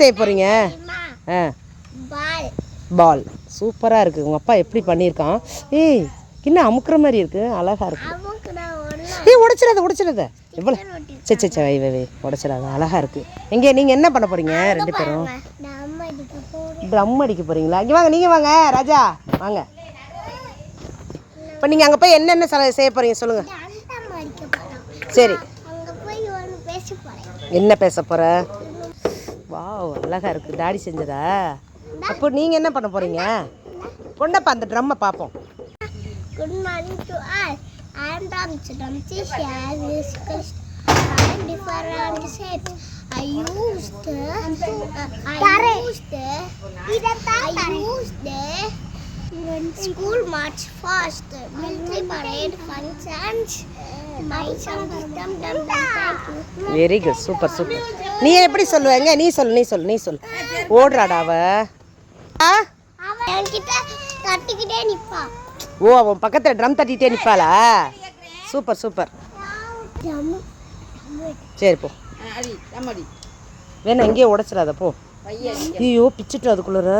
செய்ய போகிறீங்க ஆ. பால். சூப்பராக இருக்குது உங்கள் அப்பா எப்படி பண்ணியிருக்கான்? ஏய் இன்னும் அமுக்குற மாதிரி இருக்குது அழகாக இருக்கு. அமுக்கு நான் ஒன்று ஏய் உடைச்சிடாத உடைச்சிடாத. எவ்வளோ சே சே சே வை வை உடைச்சிடாத. அழகாக இருக்குது எங்கே நீங்கள் என்ன பண்ண போகிறீங்க ரெண்டு பேரும்? ட்ரம் அடிக்க போகிறீங்களா இங்கே வாங்க நீங்கள் வாங்க. ராஜா வாங்க. இப்போ நீங்கள் அங்கே போய் என்னென்ன செய்ய போகிறீங்க சொல்லுங்கள் சரி. என்ன பேச போகிற வாவ் அழகாக இருக்குது டாடி செஞ்சதா அப்போ நீங்கள் என்ன பண்ண போகிறீங்க கொண்டப்பா அந்த ட்ரம்மை பார்ப்போம் Good morning to all. I am Ramji. Ramji here is discussed five different shapes. I used uh, I used I used school march fast, military parade functions, my song dum dum dum. Very good super super நீ எப்படி சொல்லுவேங்க நீ சொல்லு நீ சொல்லு நீ சொல்லு. ஓடுறாடா அவ. ஓ அவன் பக்கத்தில் ட்ரம் தட்டிகிட்டே நிற்பாளா சூப்பர் சூப்பர். சரி போ. வேணா இங்கேயே உடச்சிடாத போ. ஐயோ பிச்சுட்டு அதுக்குள்ளே